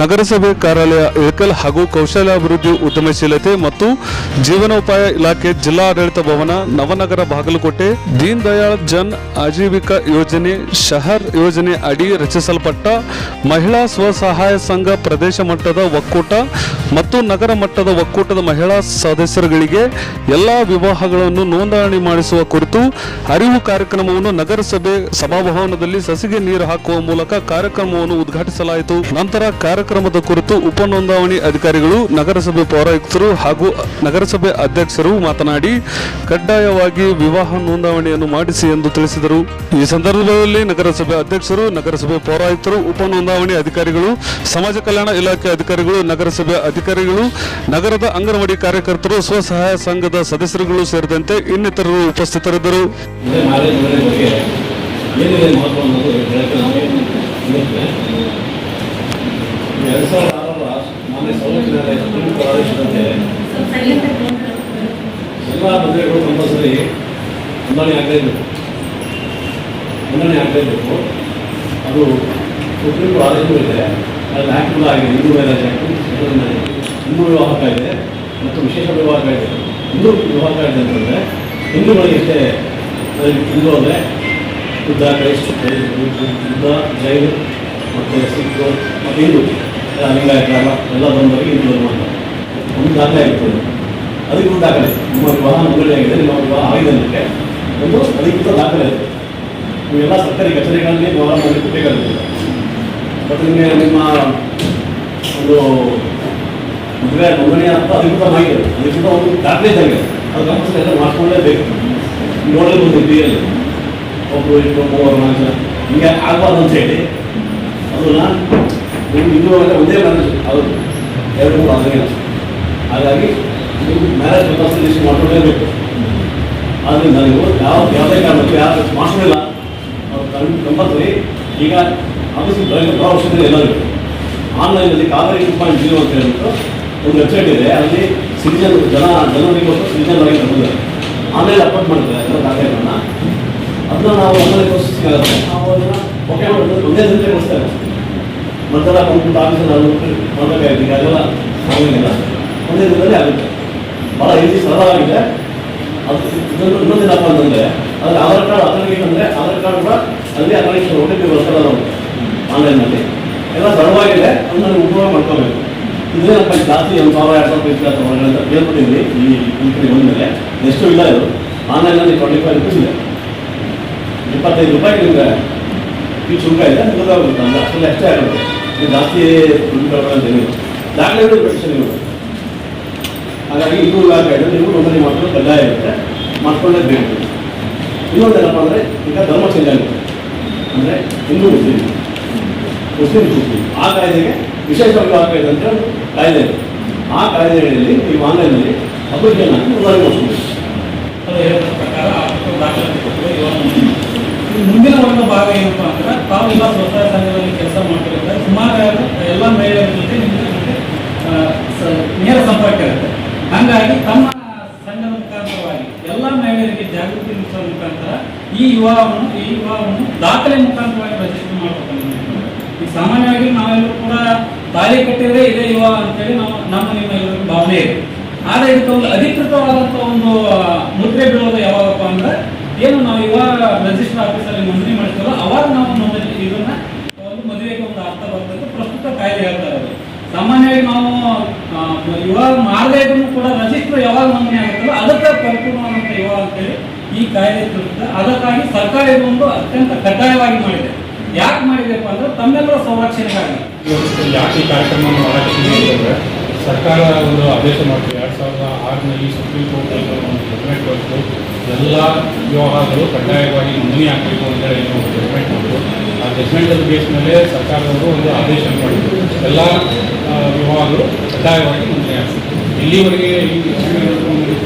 ನಗರಸಭೆ ಕಾರ್ಯಾಲಯ ಇಳಕಲ್ ಹಾಗೂ ಕೌಶಲ್ಯಾಭಿವೃದ್ಧಿ ಉದ್ಯಮಶೀಲತೆ ಮತ್ತು ಜೀವನೋಪಾಯ ಇಲಾಖೆ ಜಿಲ್ಲಾಡಳಿತ ಭವನ, ನವನಗರ ಬಾಗಲಕೋಟೆ, ದೀನ್ ದಯಾಳ್ ಜನ್ ಆಜೀವಿಕಾ ಯೋಜನೆ, ಶಹರ್ ಯೋಜನೆ ಅಡಿ ರಚಿಸಲ್ಪಟ್ಟ ಮಹಿಳಾ ಸ್ವಸಹಾಯ ಸಂಘ ಪ್ರದೇಶ ಮಟ್ಟದ ಒಕ್ಕೂಟ ಮತ್ತು ನಗರ ಮಟ್ಟದ ಒಕ್ಕೂಟದ ಮಹಿಳಾ ಸದಸ್ಯರುಗಳಿಗೆ ಎಲ್ಲಾ ವಿವಾಹಗಳನ್ನು ನೋಂದಣಿ ಮಾಡಿಸುವ ಕುರಿತು ಅರಿವು ಕಾರ್ಯಕ್ರಮವನ್ನು ನಗರಸಭೆ ಸಭಾಭವನದಲ್ಲಿ ಸಸಿಗೆ ನೀರು ಹಾಕುವ ಮೂಲಕ ಕಾರ್ಯಕ್ರಮವನ್ನು ಉದ್ಘಾಟಿಸಲಾಯಿತು. ನಂತರ ಕಾರ್ಯಕ್ರಮದ ಕುರಿತು ಉಪ ನೋಂದಾವಣಿ ಅಧಿಕಾರಿಗಳು, ನಗರಸಭೆ ಪೌರಾಯುಕ್ತರು ಹಾಗೂ ನಗರಸಭೆ ಅಧ್ಯಕ್ಷರು ಮಾತನಾಡಿ, ಕಡ್ಡಾಯವಾಗಿ ವಿವಾಹ ನೋಂದಾವಣಿಯನ್ನು ಮಾಡಿಸಿ ಎಂದು ತಿಳಿಸಿದರು. ಈ ಸಂದರ್ಭದಲ್ಲಿ ನಗರಸಭೆ ಅಧ್ಯಕ್ಷರು, ನಗರಸಭೆ ಪೌರಾಯುಕ್ತರು ಉಪ ನೋಂದಾವಣಿ ಅಧಿಕಾರಿಗಳು, ಸಮಾಜ ಕಲ್ಯಾಣ ಇಲಾಖೆ ಅಧಿಕಾರಿಗಳು, ನಗರಸಭೆ ಅಧಿಕಾರಿಗಳು, ನಗರದ ಅಂಗನವಾಡಿ ಕಾರ್ಯಕರ್ತರು, ಸ್ವಸಹಾಯ ಸಂಘದ ಸದಸ್ಯರುಗಳು ಸೇರಿದಂತೆ ಇನ್ನಿತರರು ಉಪಸ್ಥಿತರಿದ್ದರು. ಮಹತ್ವ ಅನ್ನೋದು ಎರಡು ಸಾವಿರದ ಆರರ ಮಾನ್ಯ ಕೋರ್ಟ್ ಆದೇಶದಂತೆ ಎಲ್ಲ ಮದುವೆಗಳು ಕಂಪಲ್ಸರಿ ನೋಂದಣಿ ಆಗಲೇಬೇಕು ಅದು ಸುಪ್ರೀಂ ಆದೇಶವೂ ಇದೆ. ಅಲ್ಲಿ ಆ್ಯಕ್ಟ್ ಕೂಡ ಆಗಿದೆ. ಹಿಂದೂ ಮ್ಯಾರೇಜ್ ಆ್ಯಕ್ಟ್ ಹಿಂದೂ ಮತ್ತು ವಿಶೇಷ ಇದೆ. ಹಿಂದೂ ವಿವಾಹ ಕಾಯ್ದೆ ಅಂತಂದರೆ ಹಿಂದೂಗಳಿಗೆ ಅದರಲ್ಲಿ ಹಿಂದೂ ಅಂದರೆ ಬುದ್ಧ, ಕ್ರೈಸ್ತ ಮತ್ತು ಸಿಖ್, ಮತ್ತು ಹಿಂದೂ. ಎಲ್ಲ ಲಿಂಗಾಯತ ಎಲ್ಲ ಬಂದವರಿಗೆ ಇದು ಧರ್ಮ ಒಂದು ದಾಖಲೆ ಆಗಿರ್ತದೆ. ಅದಕ್ಕೆ ದಾಖಲೆ. ನಿಮ್ಮ ವಿವಾಹ ನೋಂದಣಿಯಾಗಿದೆ ನಿಮ್ಮ ವಿವಾಹ ಆಗಿದೆ ಅನ್ನೋಕ್ಕೆ ಒಂದು ಅಧಿಕೃತ ದಾಖಲೆ ಇದೆ ನೀವೆಲ್ಲ ಸರ್ಕಾರಿ ಕಚೇರಿಗಳಲ್ಲಿ ವಿವಾಹ ಮಾಡಲಿಕ್ಕೆ ಬೇಕಾಗುತ್ತೆ ಮತ್ತು ನಿಮಗೆ ನಿಮ್ಮ ಒಂದು ಮದುವೆ ನೋಂದಣಿ ಅಂತ ಅಧಿಕೃತ ಇದೆ ಅಧಿಕೃತ ಒಂದು ದಾಖಲೆ ಇದ್ದಂಗೆ. ಅದು ಕಂಪಲ್ಸರಿ ಎಲ್ಲ ಮಾಡ್ಕೊಳ್ಳೇಬೇಕು. ನೋಡಲು ಒಂದು ಬಿಯಲ್ಲಿ ಒಬ್ಬರು ಇಬ್ಬರು ಮೂವರು ನಾಲ್ಕು ಜನ ಹಿಂಗೆ ಆಗಬಾರ್ದು ಅಂತ ಹೇಳಿ. ಅದನ್ನು ಇನ್ನೂ ಒಂದೇ ಮ್ಯಾರೇಜ್ ಅದು ಎರಡು ಮೂರು ಆಗಿಲ್ಲ ಹಾಗಾಗಿ ಮ್ಯಾರೇಜ್ ಕಂಪಲ್ಸರಿ ಮಾಡ್ಕೊಳ್ಳೇಬೇಕು ಆದರೆ ನಾನು ಯಾವ, ಯಾವುದೇ ಕಾರಣಕ್ಕೂ ಯಾರು ಮಾಡಿಸಲಿಲ್ಲ ಕಂಪಲ್ಸರಿ ಈಗ ಆಫೀಸಿಗೆ ಬರೋ ಬರೋ ವರ್ಷದಲ್ಲಿ ಎಲ್ಲರಿಗೂ. ಆನ್ಲೈನಲ್ಲಿ ಕಾವೇರಿ ಟೂ ಪಾಯಿಂಟ್ ಜೀರೋ ಅಂತ ಹೇಳ್ಬಿಟ್ಟು ಒಂದು ವೆಬ್ಸೈಟ್ ಇದೆ. ಅಲ್ಲಿ ಸಿಟಿಜನ್ ಜನ, ಜನರಿಗೋಸ್ಕರ ಸಿಟಿಜನ್ ಆಗಿ ಬಂದಿದ್ದಾರೆ ಆನ್ಲೈನ್ ಅಪ್ಲೋಡ್ ಮಾಡಿದ್ದಾರೆ ಎಲ್ಲ ದಾಖಲೆಗಳನ್ನ ಅದನ್ನ ನಾವು ಆನ್ಲೈನ್ ಪ್ರೋಸೆಸ್ ಆಗುತ್ತೆ. ನಾವು ಅದನ್ನು ಓಕೆ ಮಾಡಿದ್ರೆ ಒಂದೇ ದಿನಕ್ಕೆ ಕೊಡ್ತೇವೆ ಮೊದಲ ಒಂದು ಆಫೀಸಲ್ಲಿ ನಾವು ಮಾಡಬೇಕಾಗಿದೆ ಅದೆಲ್ಲ ಆಗೋಂಗಿಲ್ಲ ಒಂದೇ ದಿನದಲ್ಲಿ ಆಗುತ್ತೆ ಭಾಳ ಈಸಿ ಸರಳವಾಗಿದೆ ಅದು ಇನ್ನೊಂದು ಇನ್ನೊಂದೇನಪ್ಪ ಅಂತಂದರೆ ಅದರ ಆಧಾರ್ ಕಾರ್ಡ್ ಅಥೆಂಟಿಕೇಟ್ ಅಂದರೆ ಆಧಾರ್ ಕಾರ್ಡ್ ಕೂಡ ಅಲ್ಲಿ ಅಥೆಂಟಿಕೇಶನ್ ಓ ಟಿ ಪಿ ಬರ್ತಾರೆ ನಾವು ಆನ್ಲೈನಲ್ಲಿ ಎಲ್ಲ ಸರಳವಾಗಿದೆ ಅದನ್ನ ಉಪಯೋಗ ಮಾಡ್ಕೋಬೇಕು ಇದೇನಪ್ಪ ಜಾಸ್ತಿ ಒಂದು ಸಾವಿರ ಎರಡು ಸಾವಿರ ಅಥವಾ ಅಂತ ಕೇಳ್ಬಿಟ್ಟಿದ್ವಿ ಈ ಕಂಪ್ನಿ ಬಂದಮೇಲೆ ಎಷ್ಟು ಇಲ್ಲ ಇದು ಆನ್ಲೈನಲ್ಲಿ ಟ್ವೆಂಟಿ ಫೈವ್ ರುಪೀಸ್ ಇದೆ ಇಪ್ಪತ್ತೈದು ರೂಪಾಯಿ ನಿಮಗೆ ಈ ಶುಲ್ಕ ಇಲ್ಲ ಗೊತ್ತಾಗುತ್ತೆ ಅಂತ ಅಷ್ಟೆಲ್ಲ ಅಷ್ಟೇ ಆಗುತ್ತೆ. ಇದು ಜಾಸ್ತಿ ಏನಿಲ್ಲ ದಾಖಲೆಗಳು ಪ್ರಶ್ನೆ ನೀವು ಹಾಗಾಗಿ ಇದು ದಾಖಲೆ ನೀವು ನೋಂದಣಿ ಮಾಡ್ಕೊಂಡು ಕಡ್ಡಾಯ ಇರುತ್ತೆ. ಮಾಡ್ಕೊಳ್ಳೇಬೇಕು. ಇನ್ನೊಂದೇನಪ್ಪ ಅಂದರೆ, ಈಗ ಧರ್ಮ ಚೇಂಜ್ ಆಗುತ್ತೆ. ಅಂದರೆ ಹಿಂದೂ ಮುಸ್ಲಿಂ. Muslim Muslim. ಆ ಕಾಯ್ದೆಗೆ ವಿಶೇಷ ವಿಭಾಗ ಅಂತ ಕಾಯ್ದೆ. ಇದೆ ಆ ಕಾಯ್ದೆಗಳಲ್ಲಿ ನೀವು ಆನ್ಲೈನಲ್ಲಿ ಅಪ್ಲಿಕೇಶನ್ ಹಾಕಿ ನೋಂದಣಿ ಮಾಡಿಸ್ಬೋದು ಅದು ಹೇಳಿದ ಪ್ರಕಾರ ಆರ್ಥಿಕ ದಾಖಲಾತಿ ಕೊಟ್ಟು ಇವಾಗ ಈ ಮುಂದಿನ ಒಂದು ಭಾಗ ಏನಪ್ಪಾ ಅಂದ್ರೆ ತಾವು ಎಲ್ಲ ಸ್ವಸಹಾಯ ಸಂಘದಲ್ಲಿ ಕೆಲಸ ಮಾಡ್ತಿರ್ತಾರೆ ಸುಮಾರು ಎಲ್ಲ ಮಹಿಳೆಯರ ಜೊತೆ ನಿಮಗೆ ಜೊತೆ ಆ, ಸ- ನೇರ ಸಂಪರ್ಕ ಇರುತ್ತೆ ಹಾಗಾಗಿ ತಮ್ಮ ಸಂಘದ ಮುಖಾಂತರವಾಗಿ ಎಲ್ಲ ಮಹಿಳೆಯರಿಗೆ ಜಾಗೃತಿ ಮೂಡಿಸುವ ಮುಖಾಂತರ ಈ ವಿವಾಹವನ್ನು ಈ ವಿವಾಹವನ್ನು ದಾಖಲೆ ಮುಖಾಂತರವಾಗಿ ರಚಿಸಿ ಮಾಡಬೇಕಂತ ಈ ಸಾಮಾನ್ಯವಾಗಿ ನಾವೆಲ್ಲರೂ ಕೂಡ ತಾಳಿ ಕಟ್ಟಿದ್ರೆ ಇದೇ ವಿವಾಹ ಅಂತೇಳಿ ನಾವು ನಮ್ಮ, ನಿಮ್ಮ ಎಲ್ಲರಿಗೂ ಭಾವನೆ ಇದೆ. ಆದರೆ ಇದಕ್ಕೆ ಒಂದು ಅಧಿಕೃತವಾದಂಥ ಒಂದು ಮುದ್ರೆ ಬೀಳೋದು ಯಾವಾಗಪ್ಪ ಅಂದ್ರೆ ಏನು ನಾವು ಇವಾಗ ರಿಜಿಸ್ಟರ್ ಆಫೀಸಲ್ಲಿ ನೋಂದಣಿ ಮಾಡ್ತೀವಲ್ಲ ಅವಾಗ ನಾವು ನೋಂದಣಿ ಇದನ್ನ ಒಂದು ಮದುವೆಗೆ ಒಂದು ಅರ್ಥ ಬರ್ತದೆ. ಪ್ರಸ್ತುತ ಕಾಯ್ದೆ ಹೇಳ್ತಾ ಇರೋದು ಸಾಮಾನ್ಯವಾಗಿ ನಾವು ಇವಾಗ ಮಾಡದೇ ಕೂಡ ರಿಜಿಸ್ಟರ್ ಯಾವಾಗ ನೋಂದಣಿ ಅದಕ್ಕೆ ಪರಿಪೂರ್ಣವಾದಂತ ಇವಾಗ ಅಂತೇಳಿ ಕಾಯ್ದೆ ಅದಕ್ಕಾಗಿ ಸರ್ಕಾರ ಇದೊಂದು ಅತ್ಯಂತ ಕಡ್ಡಾಯವಾಗಿ ಮಾಡಿದೆ. ಯಾಕೆ ಮಾಡಿದೆಪ್ಪ ಅಂದ್ರೆ ತಮ್ಮೆಲ್ಲರ ಸಂರಕ್ಷಣೆಗಾಗಿ. ಯಾಕೆ ಈ ಕಾರ್ಯಕ್ರಮವನ್ನು ಮಾಡಕ್ಕೆ ಸರ್ಕಾರ ಒಂದು ಆದೇಶ ಮಾಡ್ತೀವಿ ಎರಡು ಸಾವಿರದ ಆರನಲ್ಲಿ ಸುಪ್ರೀಂ ಕೋರ್ಟ್ ಒಂದು ಜಡ್ಮೆಂಟ್ ಕೊಟ್ಟು ಎಲ್ಲ ವ್ಯವಹಾರಗಳು ಕಡ್ಡಾಯವಾಗಿ ನೋಂದಣಿ ಆಗಬೇಕು ಅಂತೇಳಿ ಏನೋ ಒಂದು ಜಡ್ಮೆಂಟ್ ಬಂತು. ಆ ಜಡ್ಮೆಂಟದ ಬೇಸ್ ಮೇಲೆ ಸರ್ಕಾರದವರು ಒಂದು ಆದೇಶ ಮಾಡಿದ್ರು. ಎಲ್ಲ ವಿವಾಹಗಳು ಕಡ್ಡಾಯವಾಗಿ ನೋಂದಣಿ ಆಗ್ತದೆ ಇಲ್ಲಿವರೆಗೆ ಈ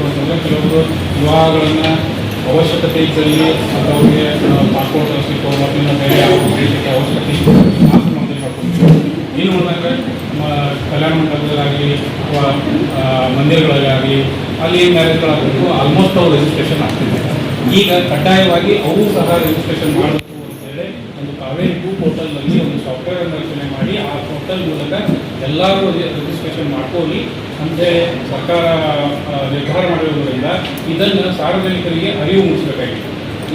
ಅಂತಂದರೆ ಕೆಲವರು ವಿವಾಹಗಳನ್ನು ಅವಶ್ಯಕತೆ ಇದ್ದಲ್ಲಿ ಅವರಿಗೆ ಪಾಸ್ಪೋರ್ಟ್ ಸಿಕ್ಕೋ ಮತ್ತು ಬೇರೆ ಯಾವ ವಿದೇಶಕ್ಕೆ ಅವಶ್ಯಕತೆ ಇಲ್ಲಿ ನೋಡಿದಾಗ ನಮ್ಮ ಕಲ್ಯಾಣ ಮಂಟಪದಲ್ಲಾಗಲಿ ಅಥವಾ ಮಂದಿರಗಳಲ್ಲಾಗಲಿ ಅಲ್ಲಿ ಮ್ಯಾರೇಜ್ಗಳಾಗಬೇಕು ಆಲ್ಮೋಸ್ಟ್ ಅವ್ರು ರಿಜಿಸ್ಟ್ರೇಷನ್ ಆಗ್ತಿದೆ. ಈಗ ಕಡ್ಡಾಯವಾಗಿ ಅವರು ಸಹ ರಿಜಿಸ್ಟ್ರೇಷನ್ ಮಾಡಬೇಕು ಅಂತ ಹೇಳಿ ಒಂದು ಕಾವೇರಿ ಟೂ ಪೋರ್ಟಲ್ನಲ್ಲಿ ಒಂದು ಸಾಫ್ಟ್ವೇರ್ ಅನ್ನು ರಚನೆ ಮಾಡಿ ಆ ಪೋರ್ಟಲ್ ಮೂಲಕ ಎಲ್ಲರೂ ರಿಜಿಸ್ಟ್ರೇಷನ್ ಮಾಡ್ಕೊಳ್ಳಿ. ಅಂದರೆ ಸರ್ಕಾರ ನಿರ್ಧಾರ ಮಾಡಿರೋದ್ರಿಂದ ಇದನ್ನು ಸಾರ್ವಜನಿಕರಿಗೆ ಅರಿವು ಮೂಡಿಸಬೇಕಾಗಿದೆ.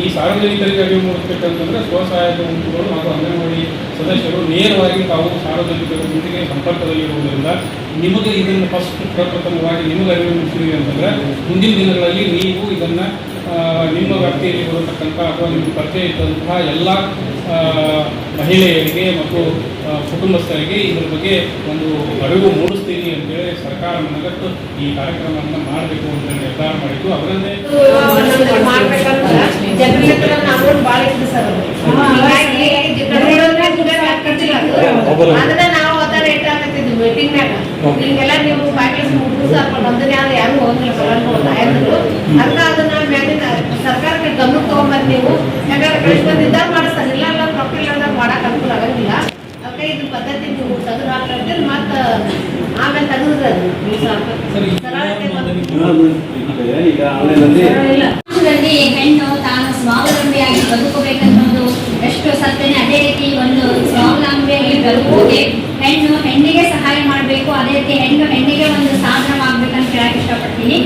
ಈ ಸಾರ್ವಜನಿಕರಿಗೆ ಅರಿವು ಮೂಡಿಸಬೇಕಂತಂದ್ರೆ ಸ್ವಸಹಾಯ ಗುಂಪುಗಳು ಹಾಗೂ ಅಂಗನವಾಡಿ ಸದಸ್ಯರು ನೇರವಾಗಿ ತಾವು ಸಾರ್ವಜನಿಕರೊಂದಿಗೆ ಸಂಪರ್ಕದಲ್ಲಿರುವುದರಿಂದ ನಿಮಗೆ ಇದನ್ನು ಫಸ್ಟ್ ಪ್ರಪ್ರಥಮವಾಗಿ ನಿಮಗೆ ಅರಿವು ಮೂಡಿಸಿದ್ವಿ ಅಂತಂದ್ರೆ ಮುಂದಿನ ದಿನಗಳಲ್ಲಿ ನೀವು ಇದನ್ನು ನಿಮ್ಮ ವ್ಯಾಪ್ತಿಯಲ್ಲಿ ಬರತಕ್ಕಂಥ ಅಥವಾ ನಿಮ್ಮ ಪರಿಚಯ ಇದ್ದಂತಹ ಎಲ್ಲ ಮಹಿಳೆಯರಿಗೆ ಮತ್ತು ಕುಟುಂಬಸ್ಥರಿಗೆ ಇದರ ಬಗ್ಗೆ ಒಂದು ಅರಿವು ಮೂಡಿಸ್ತೀನಿ ಅಂತೇಳಿ ಸರ್ಕಾರ ಮನಗಟ್ಟು ಈ ಕಾರ್ಯಕ್ರಮವನ್ನು ಮಾಡಬೇಕು ಅಂತ ನಿರ್ಧಾರ ಮಾಡಿದ್ದು. ಅದರಲ್ಲೇ ಹಿಂಗೆಲ್ಲ ನೀವು ಪ್ಯಾಕೇಜ್ ಮುಗಿದು ಸ್ವಲ್ಪ ಬಂದನೆ ಯಾರು ಯಾರು ಹೋಗಿಲ್ಲ ಬರಲ್ಲ ಆಯ್ತು ಅದನ್ನ ಮ್ಯಾಲಿನ ಸರ್ಕಾರಕ್ಕೆ ಗಮನಕ್ಕೆ ತಗೊಂಬಂದು ನೀವು. ಯಾಕಂದ್ರೆ ಕಳಿಸ್ ಬಂದಿದ್ದಾಗ ಮಾಡಿಸ್ತಾರೆ ಇಲ್ಲ ಇಲ್ಲ ಇಲ್ಲದಾಗ ಮಾಡಕ್ ಅನುಕೂಲ ಆಗಂಗಿಲ್ಲ. ಅದಕ್ಕೆ ಇದು ಪದ್ಧತಿ ನೀವು ತೆಗೆದು ಹಾಕಿದ್ರೆ ಮತ್ತೆ ಆಮೇಲೆ ತೆಗೆದ್ರೆ ನೀವು ಸಮಾಜದಲ್ಲಿ ಹೆಣ್ಣು ತಾನು ಸ್ವಾವಲಂಬಿಯಾಗಿ ಬದುಕಬೇಕನ್ನೋದು ಎಷ್ಟು ಸತ್ಯನೇ ಅದೇ ರೀತಿ ಒಂದು ಸ್ವಾವಲಂಬಿಯಾಗಿ ಬದುಕೋದೆ ಹೆಣ್ಣು ಹೆಣ್ಣಿಗೆ ಸಹಾಯ ಮಾಡಬೇಕು ಅದೇ ರೀತಿ ಹೆಣ್ಣು ಹೆಣ್ಣಿಗೆ ಒಂದು ಸಾಧನವಾಗಬೇಕಂತ ಹೇಳಕ್ ಇಷ್ಟಪಡ್ತೀನಿ.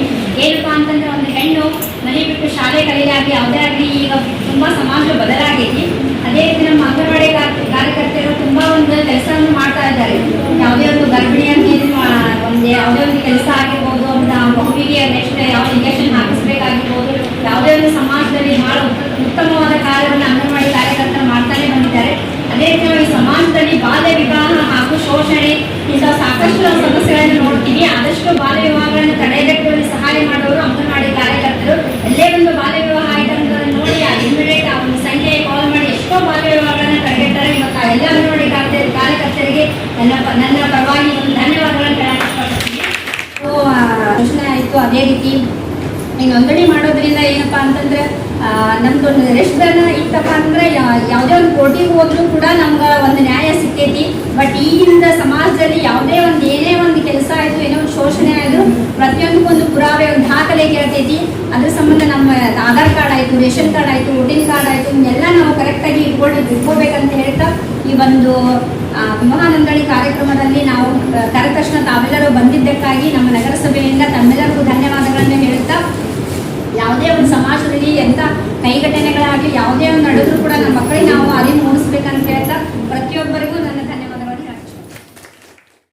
ಏನಪ್ಪಾ ಅಂತಂದ್ರೆ ಒಂದು ಹೆಣ್ಣು ಮನೆ ಬಿಟ್ಟು ಶಾಲೆ ಕಲಿಯಾಗಿ ಯಾವುದೇ ಆಗಲಿ ಈಗ ತುಂಬಾ ಸಮಾಜ ಬದಲಾಗೈತಿ. ಅದೇ ರೀತಿ ನಮ್ಮ ಅಂಗನವಾಡಿ ಕಾರ್ಯ- ಕಾರ್ಯಕರ್ತರು ತುಂಬಾ ಒಂದು ಕೆಲಸವನ್ನು ಮಾಡ್ತಾ ಇದ್ದಾರೆ. ಯಾವುದೇ ಒಂದು ಗರ್ಭಿಣಿಯಲ್ಲಿ ಒಂದು ಯಾವುದೇ ಒಂದು ಕೆಲಸ ಆಗಿರ್ಬೋದು ಅಂತ ಮಗುವಿಗೆ ನೆಕ್ಸ್ಟ್ ಯಾವ ಇಂಜೆಕ್ಷನ್ ಹಾಕಿಸ್ಬೇಕಾಗಿರ್ಬೋದು, ಯಾವುದೇ ಒಂದು ಸಮಾಜದಲ್ಲಿ ಬಹಳ ಉತ್ತ- ಉತ್ತಮವಾದ ಕಾರ್ಯವನ್ನು ಅಂಗನವಾಡಿ ಕಾರ್ಯಕರ್ತರು ಮಾಡ್ತಾನೆ ಬಂದಿದ್ದಾರೆ. ಅದೇ ರೀತಿ ಸಮಾಜದಲ್ಲಿ ಬಾಲ್ಯ ವಿವಾಹ ಹಾಗೂ ಶೋಷಣೆ ಇಂತಹ ಸಾಕಷ್ಟು ಸಮಸ್ಯೆಗಳನ್ನು ಸಮಸ್ಯೆಗಳನ್ನು ನೋಡ್ತೀವಿ ಆದಷ್ಟು ಬಾಲ್ಯ ವಿವಾಹಗಳನ್ನು ತಡೆಯಲಿಕ್ಕೆ ಒಂದು ಸಹಾಯ ಮಾಡೋರು ಅಂಗನವಾಡಿ ಕಾರ್ಯಕರ್ತರು ಎಲ್ಲೇ ಒಂದು ಬಾಲ್ಯ ವಿವಾಹ ಆಯ್ತು ಅಂತ ನೋಡಿ ಇಮಿಡಿಯೇಟ್ ಆ ಒಂದು ಸಂಖ್ಯೆಗೆ ಕಾಲ್ ಮಾಡಿ ಎಷ್ಟೋ ಬಾಲ್ಯ ವಿವಾಹಗಳನ್ನು ತಡೆಗಟ್ಟಾರೆ ಇವತ್ತು ಆ ಎಲ್ಲ ಅಂಗನವಾಡಿ ಕಾರ್ಯ- ಕಾರ್ಯಕರ್ತರಿಗೆ ನನ್ನ ಪ- ನನ್ನ ಪರವಾಗಿ ಒಂದು ಧನ್ಯವಾದಗಳನ್ನು ಹೇಳಕ್ ಇಷ್ಟಪಡ್ತೀನಿ ಸೊ, ಆ, ಪ್ರಶ್ನೆ ಆಯಿತು ಅದೇ ರೀತಿ ಈ ನೋಂದಣಿ ಮಾಡೋದ್ರಿಂದ ಏನಪ್ಪ ಅಂತಂದ್ರೆ ನಮ್ದೊಂದು ರೆಸ್ಟ್ ಜನ ಇತ್ತಪ್ಪ ಅಂದ್ರೆ ಯಾವುದೇ ಒಂದು ಕೋರ್ಟಿಗೆ ಹೋದ್ರೂ ಕೂಡ ನಮ್ಗೆ ಒಂದು ನ್ಯಾಯ ಸಿಕ್ಕೈತಿ. ಬಟ್ ಈಗಿಂದ ಸಮಾಜದಲ್ಲಿ ಯಾವುದೇ ಒಂದು ಏನೇ ಒಂದು ಕೆಲಸ ಆಯಿತು, ಏನೋ ಒಂದು ಶೋಷಣೆ ಆದರೂ ಪ್ರತಿಯೊಂದಕ್ಕೂ ಒಂದು ಪುರಾವೆ ಒಂದು ದಾಖಲೆ ಕೇಳ್ತೈತಿ. ಅದ್ರ ಸಂಬಂಧ ನಮ್ಮ ಆಧಾರ್ ಕಾರ್ಡ್ ಆಯಿತು, ರೇಷನ್ ಕಾರ್ಡ್ ಆಯಿತು, ವೋಟಿಂಗ್ ಕಾರ್ಡ್ ಆಯಿತು ಇವನ್ನೆಲ್ಲ ನಾವು ಕರೆಕ್ಟಾಗಿ ಇಟ್ಕೊಂಡು ಇಟ್ಕೋಬೇಕಂತ ಹೇಳ್ತಾ ಈ ಒಂದು ವಿವಾಹ ಕಾರ್ಯಕ್ರಮದಲ್ಲಿ ನಾವು ಕರೆದ ತಕ್ಷಣ ತಾವೆಲ್ಲರೂ ಬಂದಿದ್ದಕ್ಕಾಗಿ ನಮ್ಮ ನಗರ